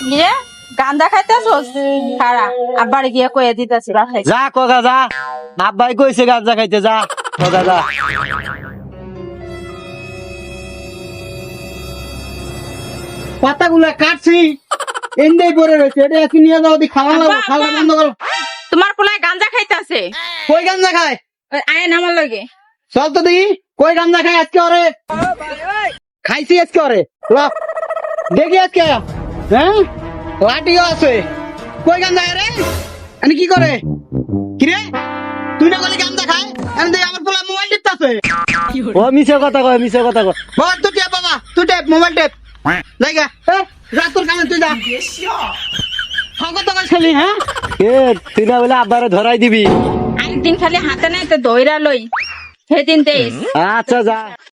গিয়ে গান্দা খাইতেছস খারা আবার গিয়ে কয়ে দিতেছি বাসায়। যা কগা যা। আব্বাই কইছে গাঁজা খাইতে যা। কগা যা। পাতাগুলা কাটছি। এন্ডেই পরে রয়েছে। এটা একটু নিয়ে যাও দি খাওয়া লাগবে। আব্বা, খাওয়া আব্বা। বন্ধ করো। তোমার পোলায় গাঞ্জা খাইতেছে। কই গাঞ্জা খায়? আয় নামার লগে। চল তো দেখি কই গাঞ্জা খায় আজকে ওরে? খাইছি আজকে ওরে। ল। দেখি আজকে। হ্যাঁ? লাঠিও আছে। কই গাঞ্জা খায় রে আমি কি করে? কি রে তুই না বলে গাঞ্জা খায়? আমি দেখি আমার পোলা মোবাইল টিপতাছে ও মিছে কথা কয় মিছে কথা কয়। বাবা তুই টেপ বাবা তুই টেপ মোবাইল টেপ। জায়গা যা তোর কানে তুই যা। ঠকত করে খেলি হ্যাঁ? এ তুই না বলে আব্বারে ধরাই দিবি। আরেকদিন খালি হাতে নাই তো দইরা লই। সেদিন দেইস। আচ্ছা যা।